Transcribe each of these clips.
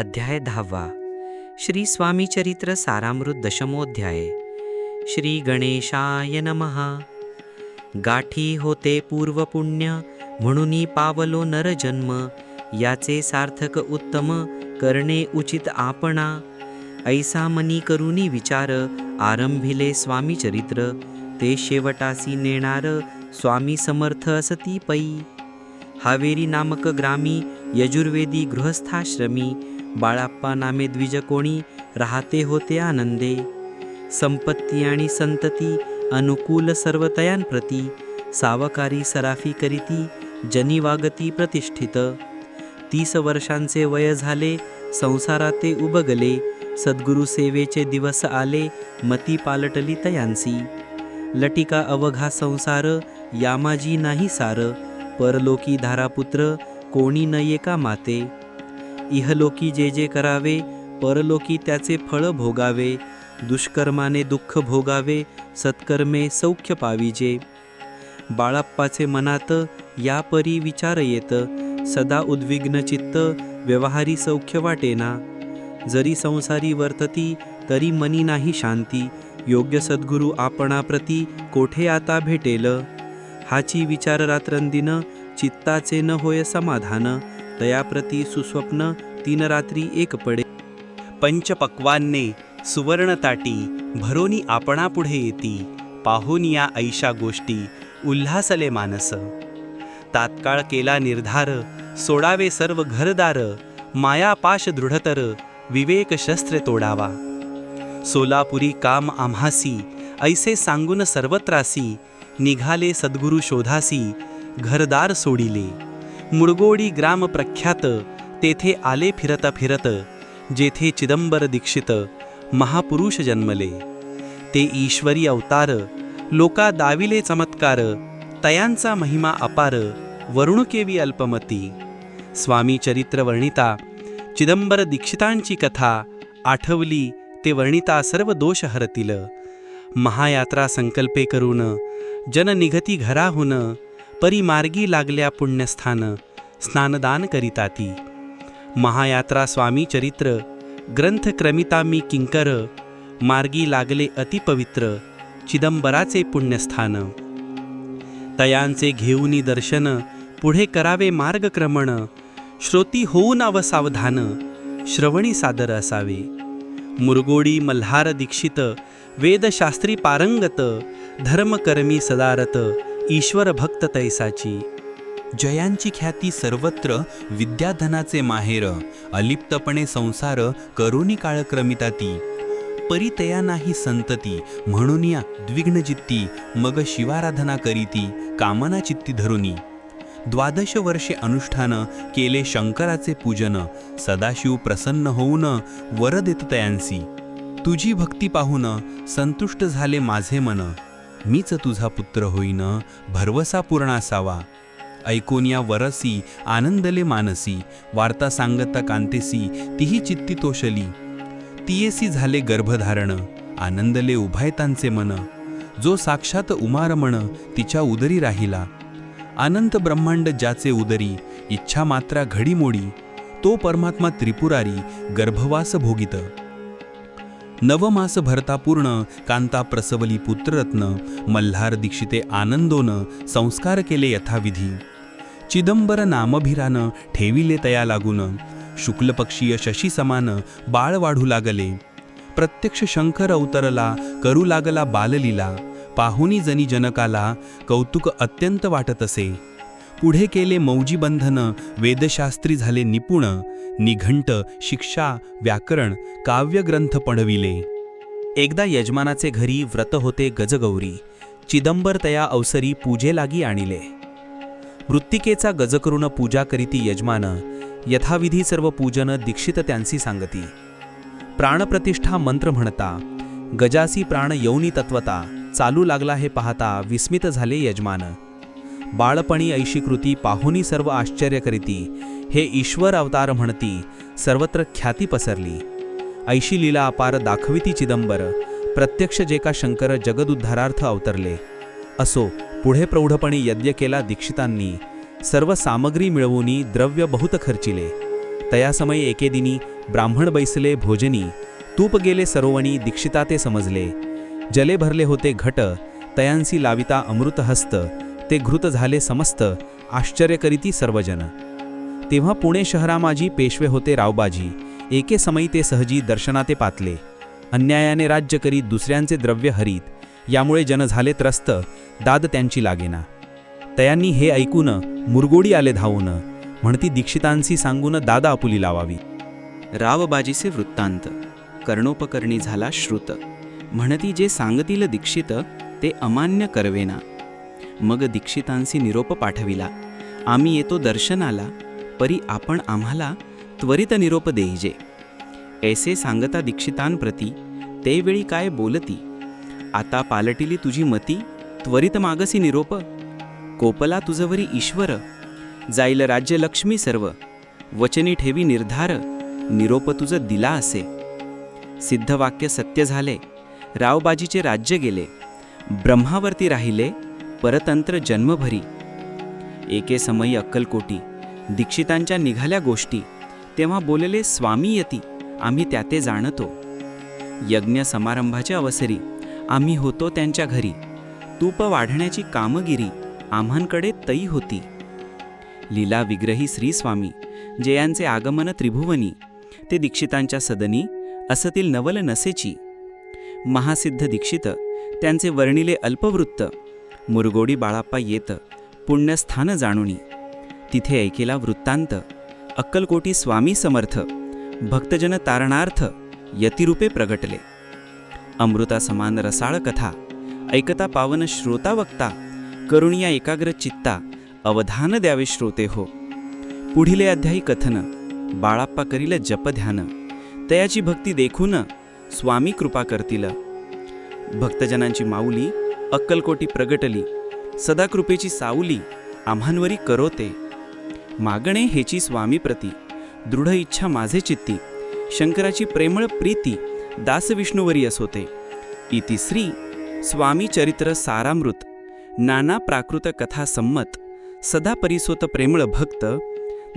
अध्याय दहावा. श्री स्वामी चरित्र सारामृत दशमोध्याय. श्री गणेशाय नमः. गाठी होते पूर्वपुण्य म्हणून पावलो नरजन्म याचे सार्थक उत्तम करणे उचित आपणा. ऐसा मनी करुनी विचार आरंभिले स्वामी चरित्र. ते शेवटासी नेणार स्वामी समर्थ असती पै. हावेरी नामक ग्रामी यजुर्वेदी गृहस्थाश्रमी बाळाप्पा नामे द्विज कोणी राहते होते आनंदे. संपत्ती आणि संतती अनुकूल सर्वतयांप्रती. सावकारी सराफी करीती जनी वागती प्रतिष्ठित. तीस वर्षांचे वय झाले संसाराते उबगले. सद्गुरु सेवेचे दिवस आले मती पालटली तयांसी. लटिका अवघा संसार यामाजी नाही सार. परलोकी धारापुत्र कोणी न येका माते. इहलोकी जे जे करावे परलोकी त्याचे फळ भोगावे दुष्कर्माने दुःख भोगावे सत्कर्मे सौख्य पाविजे. बाळाप्पाचे मनात या परी विचार येत सदा उद्विग्न चित्त व्यवहारी सौख्य वाटेना. जरी संसारी वर्तती तरी मनी नाही शांती योग्य सद्गुरु आपणाप्रती कोठे आता भेटेल? हाची विचार रात्रंदिन चित्ताचे न होय समाधान तयाप्रती सुस्वप्न तीन रात्री एक पडे. पंचपक्वान्ने सुवर्णताटी भरोनी आपणापुढे येती. पाहून या ऐशा गोष्टी उल्हासले मानस. तात्काळ केला निर्धार सोडावे सर्व घरदार. मायापाश दृढतर विवेक शस्त्रे तोडावा. सोलापुरी काम आम्हासी ऐसे सांगून सर्वत्रासी. निघाले सद्गुरु शोधासी घरदार सोडिले. मुळगोडी ग्राम प्रख्यात तेथे आले फिरत फिरत जेथे चिदंबर दीक्षित महापुरुष जन्मले. ते ईश्वरी अवतार लोका दाविले चमत्कार तयांचा महिमा अपार वरुणकेवी अल्पमती. स्वामी चरित्र वर्णिता चिदंबर दीक्षितांची कथा आठवली ते वर्णिता सर्व दोष हरतील. महायात्रा संकल्पे करून जननिघती घराहून परिमार्गी लागल्या पुण्यस्थान स्नानदान करिता ती. महायात्रा स्वामी चरित्र ग्रंथ क्रमिता मी किंकर मार्गी लागले अतिपवित्र चिदंबराचे पुण्यस्थान. तयांचे घेऊनी दर्शन पुढे करावे मार्गक्रमण श्रोती होऊन अवसावधान श्रवणी सादर असावे. मुरगोडी मल्हार दीक्षित वेदशास्त्री पारंगत धर्मकर्मी सदारत ईश्वर भक्त तैसाची. जयांची ख्याती सर्वत्र विद्याधनाचे माहेर अलिप्तपणे संसार करुणी काळक्रमिताती परितया नाही संतती म्हणून या द्विग्नजित्ती मग शिवाराधना करीती कामना चित्ती धरुनी. द्वादश वर्षे अनुष्ठान केले शंकराचे पूजन सदाशिव प्रसन्न होऊन वर देत तयांसी. तुझी भक्ती पाहून संतुष्ट झाले माझे मन. मीच तुझा पुत्र होईन भरवसा पूर्ण असावा. ऐकून या वरसी आनंदले मानसी वार्ता सांगता कांतेसी तीही चित्ती तोषली. तियेसी झाले गर्भधारण आनंदले उभायतांचे मन. जो साक्षात उमारमण तिच्या उदरी राहिला. अनंत ब्रह्मांड ज्याचे उदरी इच्छा मात्रा घडीमोडी तो परमात्मा त्रिपुरारी गर्भवास भोगित. नवमास भरता पूर्ण कांता प्रसवली पुत्ररत्न मल्हार दीक्षिते आनंदोन संस्कार केले यथाविधी. चिदंबर नामभिरान ठेविले तया लागून. शुक्लपक्षीय शशी समान बाळ वाढू लागले. प्रत्यक्ष शंकर अवतरला करू लागला बाललीला. पाहुनी जनी जनकाला कौतुक अत्यंत वाटत असे. पुढे केले मौजीबंधन वेदशास्त्री झाले निपुण निघंट शिक्षा व्याकरण काव्यग्रंथ पढविले. एकदा यजमानाचे घरी व्रत होते गजगौरी चिदंबर तया अवसरी पूजे लागी आणिले. मृत्तिकेचा गजकरून पूजा करीती यजमान यथाविधी सर्व पूजन दीक्षित त्यांसी सांगती. प्राणप्रतिष्ठा मंत्र म्हणता गजासी प्राण यौनी तत्वता चालू लागला हे पाहता विस्मित झाले यजमान. बाळपणी ऐशी कृती पाहुनी सर्व आश्चर्य करीती. हे ईश्वर अवतार म्हणती सर्वत्र ख्याती पसरली. ऐशी लीला अपार दाखविती चिदंबर प्रत्यक्ष जे का शंकर जगदुद्धारार्थ अवतरले. असो पुढे प्रौढपणी यज्ञ केला दीक्षितांनी. सर्व सामग्री मिळवूनी द्रव्य बहुत खर्चिले. तयासमयी एके दिनी ब्राह्मण बैसले भोजनी. तूप गेले सरोवणी दीक्षिता ते समजले. जले भरले होते घट तयांसी लाविता अमृतहस्त. ते घृत झाले समस्त आश्चर्य करीती सर्वजन. तेव्हा पुणे शहरामाजी पेशवे होते रावबाजी. एके समयी ते सहजी दर्शनाते पातले. अन्यायाने राज्य करीत दुसऱ्यांचे द्रव्य हरीत. यामुळे जन झाले त्रस्त दाद त्यांची लागेना. तयांनी हे ऐकून मुरगोडी आले धावून. म्हणती दीक्षितांशी सांगून दादा आपुली लावावी. रावबाजीचे वृत्तांत. कर्णोपकर्णी झाला श्रुत. म्हणती जे सांगतील दीक्षित ते अमान्य करवेना. मग दीक्षितांसी निरोप पाठविला. आम्ही येतो दर्शनाला परी आपण आम्हाला त्वरित निरोप देईजे. ऐसे सांगता दीक्षितांप्रती ते वेळी काय बोलती? आता पालटिली तुझी मती त्वरित मागसी निरोप. कोपला तुझवरी ईश्वर. जाईल राज्य लक्ष्मी सर्व. वचनी ठेवी निर्धार निरोप तुझं दिला असे. सिद्धवाक्य सत्य झाले. रावबाजीचे राज्य गेले. ब्रह्मावरती राहिले परतंत्र जन्मभरी. एके समयी अक्कलकोटी दीक्षितांच्या निघाल्या गोष्टी तेव्हा बोलले स्वामी यती आम्ही त्या ते जाणतो. यज्ञ समारंभाच्या अवसरी आम्ही होतो त्यांच्या घरी. तूप वाढण्याची कामगिरी आम्हांकडे तई होती. लीला विग्रही श्री स्वामी जयांचे आगमन त्रिभुवनी ते दीक्षितांच्या सदनी असतील नवल नसेची. महासिद्ध दीक्षित त्यांचे वर्णिले अल्पवृत्त मुरगोडी बाळाप्पा येत पुण्यस्थान जाणुनी. तिथे ऐकेला वृत्तांत अक्कलकोटी स्वामी समर्थ भक्तजन तारणार्थ यतिरूपे प्रगटले. अमृता समान रसाळ कथा ऐकता पावन श्रोता वक्ता करुणिया एकाग्र चित्ता अवधान द्यावे श्रोते हो. पुढिले अध्यायी कथन बाळाप्पा करील जपध्यान तयाची भक्ती देखून स्वामी कृपा करतील. भक्तजनांची माऊली अक्कलकोटी प्रगटली. सदाकृपेची सावली आम्हांवरी करोते. मागणे हेची स्वामी प्रती. दृढ इच्छा माझे चित्ती. शंकराची प्रेमळ प्रीती दासविष्णुवरी असोते. इति श्री स्वामी चरित्र सारामृत. नाना प्राकृत कथा संमत. सदा परिसोत प्रेमळ भक्त.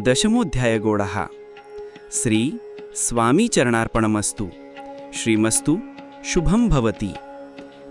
दशमोध्याय गोडहा. श्री स्वामी चरणार्पणमस्तु. श्रीमस्तु शुभम भवती.